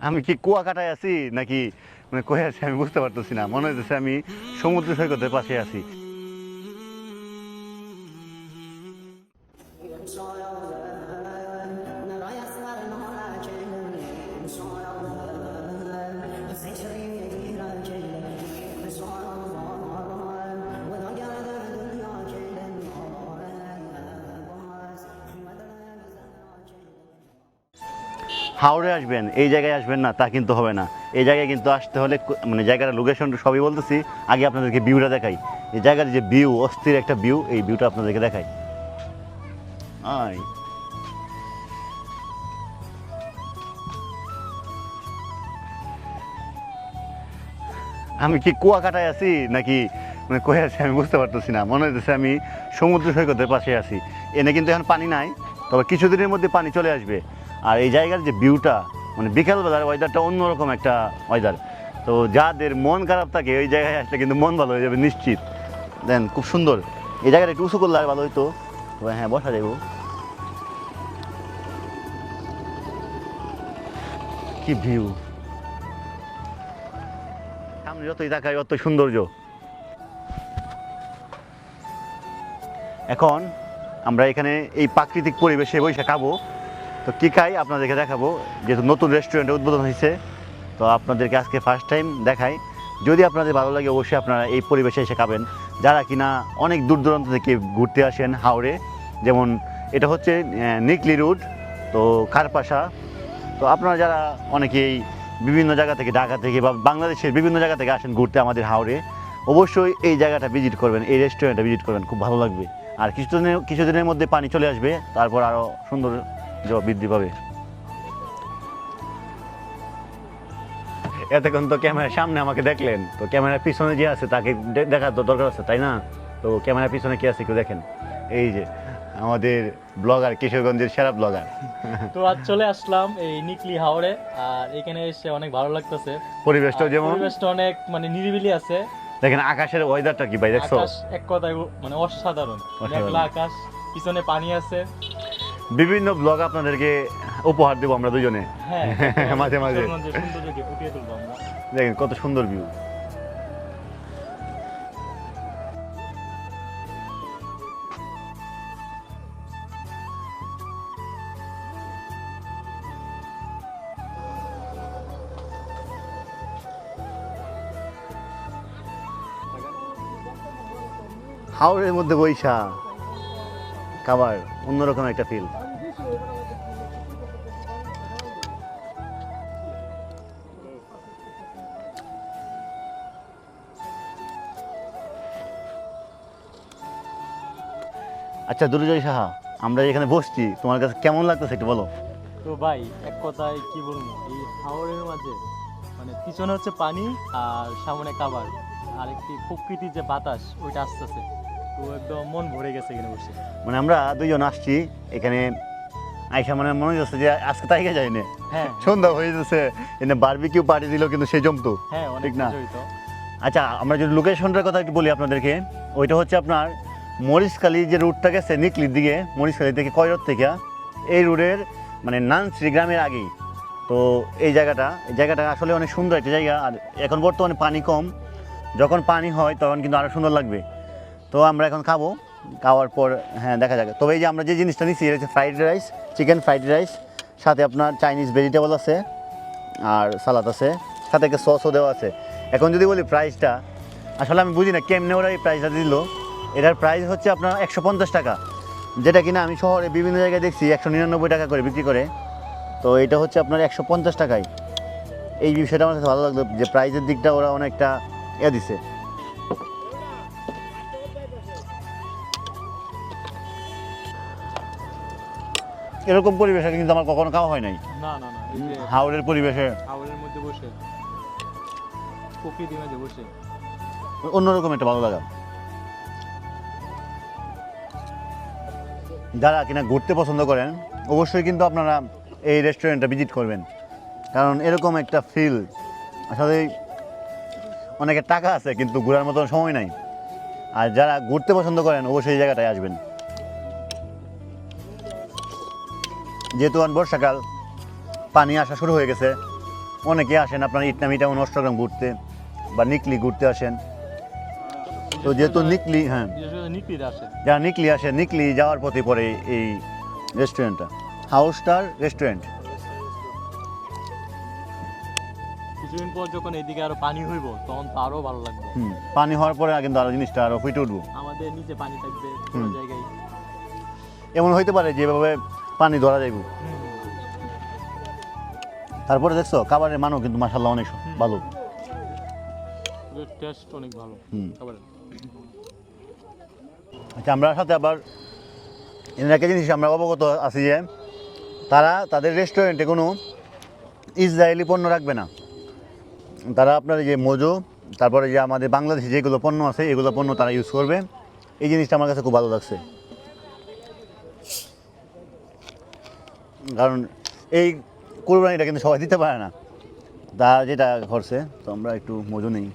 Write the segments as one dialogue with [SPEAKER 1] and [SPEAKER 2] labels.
[SPEAKER 1] আমি কি কুয়াকাটায় আছি নাকি? মানে কয়ে আছি আমি বুঝতে পারতেছি না। মনে হচ্ছে আমি সমুদ্র সৈকতের পাশে আছি। হাওড়ে আসবেন, এই জায়গায় আসবেন না, তা কিন্তু হবে না। এই জায়গায় কিন্তু আসতে হলে মানে জায়গার লোকেশন সবই বলতেছি, আগে আপনাদেরকে ভিউটা দেখাই। এই জায়গার যে ভিউ অস্থির একটা ভিউ এই ভিউটা আপনাদেরকে দেখাই। আমি কি কুয়াকাটায় আছি নাকি? মানে কয়ে আছি আমি বুঝতে পারতেছি না। মনে হচ্ছে আমি সমুদ্র সৈকতের পাশে আছি। এনে কিন্তু এখন পানি নাই, তবে কিছুদিনের মধ্যে পানি চলে আসবে। আর এই জায়গার যে ভিউটা মানে বিকালবেলার ওয়েদারটা অন্যরকম একটা ওয়েদার তো যাদের মন খারাপ থাকে, ওই জায়গায় আসলে কিন্তু মন ভালো হয়ে যাবে নিশ্চিত। দেন, খুব সুন্দর। এই জায়গাটা একটু উঁচু করলে আর ভালো হইতো। তবে হ্যাঁ বসা যাব কি ভিউ সামনে যতই তাকাই, অত সৌন্দর্য। এখন আমরা এখানে এই প্রাকৃতিক পরিবেশে বসে খাব। তো কী খাই? আপনাদেরকে দেখাবো। যেহেতু নতুন রেস্টুরেন্টে উদ্বোধন হয়েছে, তো আপনাদেরকে আজকে ফার্স্ট টাইম দেখাই। যদি আপনাদের ভালো লাগে, অবশ্যই আপনারা এই পরিবেশে এসে খাবেন। যারা কিনা অনেক দূর দূরান্ত থেকে ঘুরতে আসেন হাওড়ে যেমন এটা হচ্ছে নিকলি রুট তো কারপাশা তো আপনারা যারা অনেকেই বিভিন্ন জায়গা থেকে ঢাকা থেকে বা বাংলাদেশের বিভিন্ন জায়গা থেকে আসেন ঘুরতে আমাদের হাওড়ে অবশ্যই এই জায়গাটা ভিজিট করবেন, এই রেস্টুরেন্টটা ভিজিট করবেন, খুব ভালো লাগবে। আর কিছুদিনের কিছুদিনের মধ্যে পানি চলে আসবে, তারপর আরও সুন্দর বৃদ্ধি পাবে। এতক্ষণ তো ক্যামেরার সামনে আমাকে দেখলেন তো ক্যামেরার পিছনে যে আছে তাকে দেখার তো দরকার আছে তাই না? তো ক্যামেরার পিছনে কি আছে কেউ দেখেন। এই যে আমাদের ব্লগার কিশোরগঞ্জের সেরা ব্লগার।
[SPEAKER 2] তো আজ চলে আসলাম এই নিকলি হাওড়ে আর এখানে এসে অনেক ভালো লাগতেছে।
[SPEAKER 1] পরিবেশটা যেমন
[SPEAKER 2] পরিবেশটা অনেক মানে নিরিবিলি আছে।
[SPEAKER 1] দেখেন আকাশের ওয়েদারটা কি ভাই দেখছ?
[SPEAKER 2] আকাশ এক কথায় মানে অসাধারণ। মেঘলা আকাশ পিছনে পানি আছে।
[SPEAKER 1] বিভিন্ন ব্লগ আপনাদেরকে উপহার দেবো আমরা দুজনে।
[SPEAKER 2] হ্যাঁ
[SPEAKER 1] মাঝে মাঝে। দেখেন কত সুন্দর ভিউ হাওড়ের মধ্যে বৈশা খাবার, অন্যরকম একটা ফিল আচ্ছা দুর্জয় সাহা, আমরা এখানে বসছি। তোমার কাছে কেমন লাগতেছে একটু বলো?
[SPEAKER 2] তো ভাই, এক কথায় কি বলব? এই হাওড়ের মাঝে মানে পিছনে হচ্ছে পানি আর সামনে খাবার। আর একটি প্রকৃতির যে বাতাস, ওইটা আসতেছে। তো একদম মন ভরে গেছে এখানে বসে।
[SPEAKER 1] মানে আমরা দুইজন আসছি এখানে আইসা মানে মনে হচ্ছে যে আজকে তাইকে যাই না।
[SPEAKER 2] হ্যাঁ।
[SPEAKER 1] সন্ধ্যা হয়ে যাচ্ছে এনে বারবিকিউ পার্টি দিল কিন্তু সে জমতো
[SPEAKER 2] হ্যাঁ অনেক
[SPEAKER 1] ঠিক না? আচ্ছা আমরা যদি লোকেশনটার কথা একটু বলি আপনাদেরকে ওইটা হচ্ছে আপনার মরিচখালী যে রুটটা গেছে নিকলির দিকে মরিচখালী থেকে কয়রত থেকে এই রুটের মানে নানশ্রী গ্রামের আগেই। তো এই জায়গাটা এই জায়গাটা আসলে অনেক সুন্দর একটা জায়গা আর এখন বর্তমানে পানি কম। যখন পানি হয় তখন কিন্তু আরও সুন্দর লাগবে। তো আমরা এখন খাব। খাওয়ার পর হ্যাঁ দেখা যাবে তবে এই যে আমরা যে জিনিসটা নিচ্ছি এটা হচ্ছে fried rice chicken fried rice সাথে আপনার চাইনিজ ভেজিটেবল আছে, আর সালাদ আছে, সাথে একটা সসও দেওয়া আছে। এখন যদি বলি প্রাইসটা আসলে আমি বুঝি না কেমনে ওরা এই প্রাইসটা দিল। এটার প্রাইস হচ্ছে আপনার একশো পঞ্চাশ টাকা। যেটা কিনা আমি শহরে বিভিন্ন জায়গায় দেখছি, একশো নিরানব্বই টাকা করে বিক্রি করে। তো এটা হচ্ছে আপনার একশো পঞ্চাশ টাকায়। এই বিষয়টা আমার কাছে ভালো লাগল যে প্রাইসের দিকটা ওরা অনেকটা ইয়ে দিছে। এরকম পরিবেশে কিন্তু আমার কখনো খাওয়া হয় নাই।
[SPEAKER 2] না না না
[SPEAKER 1] হাওড়ের পরিবেশে।
[SPEAKER 2] হাওড়ের মধ্যে বসে। প্রকৃতির মাঝে বসে।
[SPEAKER 1] অন্যরকম একটা ভালো লাগা। যারা কিনা ঘুরতে পছন্দ করেন অবশ্যই কিন্তু আপনারা এই রেস্টুরেন্টটা ভিজিট করবেন। কারণ এরকম একটা ফিল আসলে অনেকের টাকা আছে কিন্তু ঘোরার মতো সময় নাই। আর যারা ঘুরতে পছন্দ করেন অবশ্যই এই জায়গাটায় আসবেন। যেহেতু বর্ষাকাল পানি আসা শুরু হয়ে গেছে। অনেকে আসেন আপনার ইটনামিটা অষ্টগ্রাম ঘুরতে বা নিকলি ঘুরতে আসেন। তো যেহেতু নিকলি হ্যাঁ। যারা নিকলি আসে নিকলি যাওয়ার পথে পড়ে এই রেস্টুরেন্টটা হাউস স্টার রেস্টুরেন্ট
[SPEAKER 2] কিছুদিন পর যখন এদিকে আরও পানি হইব তখন তো আরও ভালো লাগবে।
[SPEAKER 1] পানি হওয়ার পরে কিন্তু আরও জিনিসটা আরও ফুটে উঠবো।
[SPEAKER 2] আমাদের নিচে পানি থাকবে জায়গায়।
[SPEAKER 1] এমন হইতে পারে যেভাবে পানি ধরা যাইব। তারপরে দেখছ খাবারের মানও কিন্তু মাসাল্লাহ অনেক ভালো।
[SPEAKER 2] টেস্ট অনেক ভালো
[SPEAKER 1] আচ্ছা আমরা সাথে আবার একটা জিনিস আমরা অবগত আছি যে তারা তাদের রেস্টুরেন্টে কোনো ইসরায়েলি পণ্য রাখবে না। তারা আপনার এই যে মজু তারপরে যে আমাদের বাংলাদেশে যেগুলো পণ্য আছে এগুলো পণ্য তারা ইউজ করবে। এই জিনিসটা আমার কাছে খুব ভালো লাগছে। কারণ এই কোরবানিটা কিন্তু সবাই দিতে পারে না। তা যেটা করছে, তো আমরা একটু মজু নেই।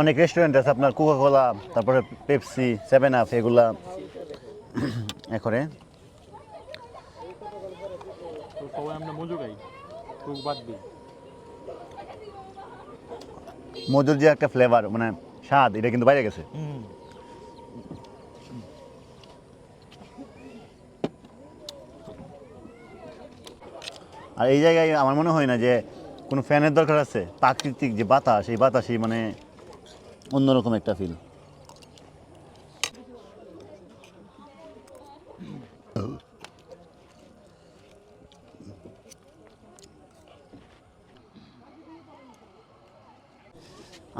[SPEAKER 1] অনেক রেস্টুরেন্ট আছে আপনার কোকা কোলা তারপরে পেপসি সেভেন আপ এগুলা।
[SPEAKER 2] তো সবাই আমরা মজু খাই বাদ দিই।
[SPEAKER 1] মজুর যে একটা ফ্লেভার মানে স্বাদ এটা কিন্তু বাইরে গেছে। আর এই জায়গায় আমার মনে হয় না যে কোনো ফ্যানের দরকার আছে প্রাকৃতিক যে বাতাস এই বাতাসই মানে অন্যরকম একটা ফিল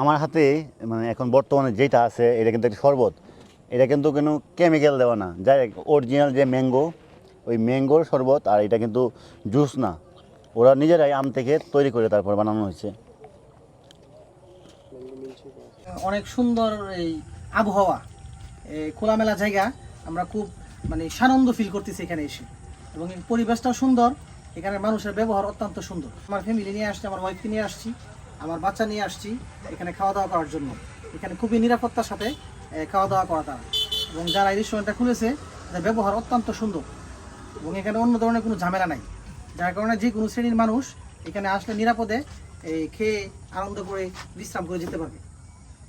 [SPEAKER 1] আমার হাতে মানে এখন বর্তমানে যেটা আছে, এটা কিন্তু একটা শরবত। এটা কিন্তু কোনো কেমিক্যাল দেওয়া না। যাই অরিজিনাল যে ম্যাঙ্গো ওই ম্যাঙ্গোর শরবত, আর এটা কিন্তু জুস না। ওরা নিজেরাই আম থেকে তৈরি করে তারপর বানানো হয়েছে।
[SPEAKER 3] অনেক সুন্দর এই আবহাওয়া খোলামেলা জায়গা। আমরা খুব মানে সানন্দ ফিল করতেছি এখানে এসে। এবং পরিবেশটাও সুন্দর। এখানে মানুষের ব্যবহার অত্যন্ত সুন্দর। আমার ফ্যামিলি নিয়ে আসছি, আমার ওয়াইফকে নিয়ে আসছি। আমার বাচ্চা নিয়ে আসছি এখানে খাওয়া দাওয়া করার জন্য। এখানে খুবই নিরাপত্তার সাথে খাওয়া দাওয়া করা তারা এবং যারা এই রেস্টুরেন্টটা খুলেছে, তাদের ব্যবহার অত্যন্ত সুন্দর। এবং এখানে অন্য ধরনের কোনো ঝামেলা নাই। যার কারণে যে কোনো শ্রেণির মানুষ এখানে আসলে নিরাপদে খেয়ে আনন্দ করে বিশ্রাম করে যেতে পারবে।